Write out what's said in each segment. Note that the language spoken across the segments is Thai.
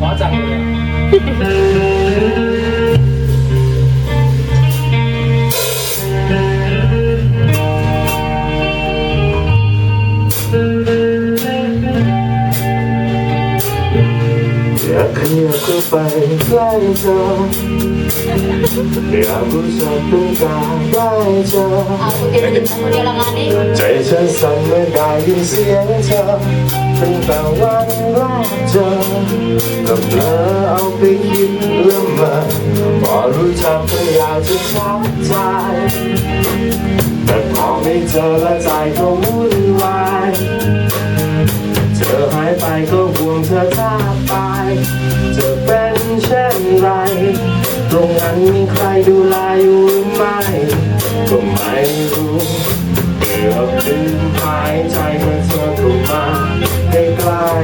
ขอจั ไปใกล้เธออยากรู้สึกถึงกายได้เจอเอาคนเดียวคนเดียวละใจฉันสั่นเมื่อได้ยินเสียงเธอตั้งแต่วันแรกเจอกับเธอเอาไปคิดเรื่องมันพอรู้จักก็อยากจะชักใจ แต่พอไม่เจอและใจก็วุ่นวายเธอหายไปก็ห่วงเธอแทบตายจะเป็นเรงนั้นมีใครดูแลอยู่หรือไม่ก็ไม่รู้เกือบลืมหายใจเมื่อเธอเข้ามาใกล้ๆ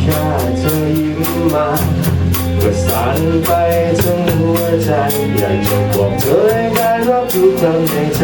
แค่เธอยิ้มมาก็สั่นไปทั้งหัวใจอยากจะบอกเธอให้ได้รับรู้ความในใจ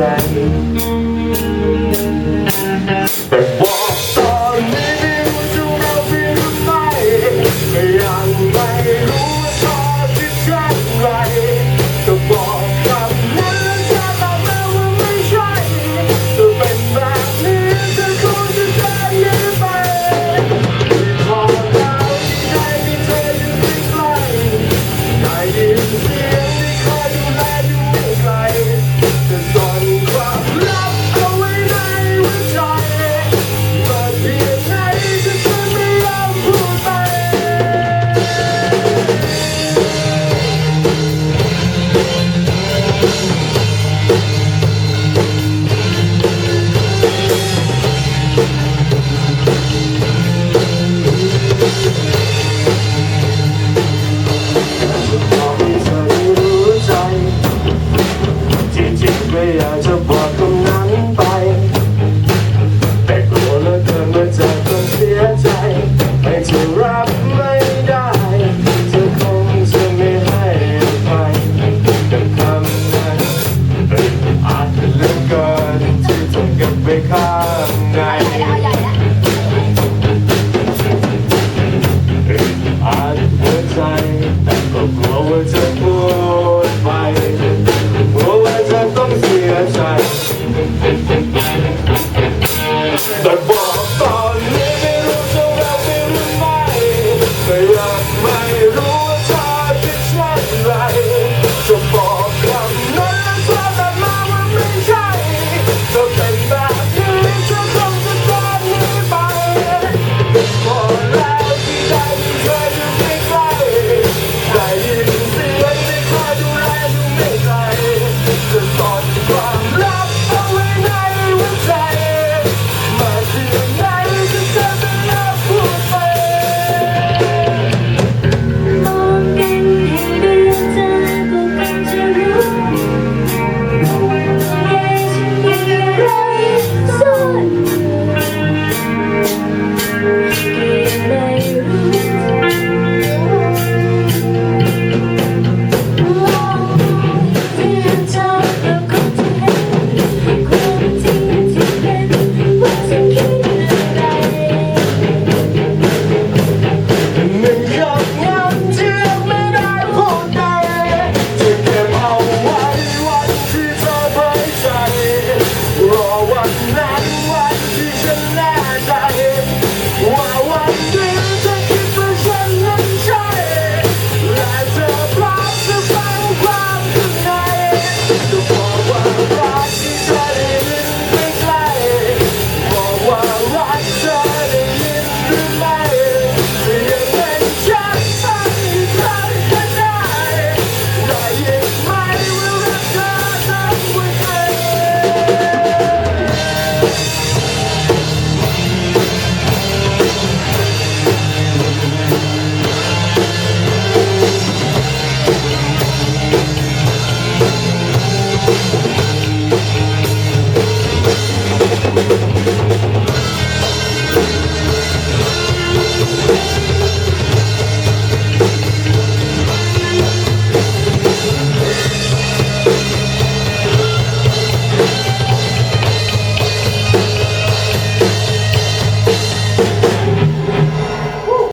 for what's next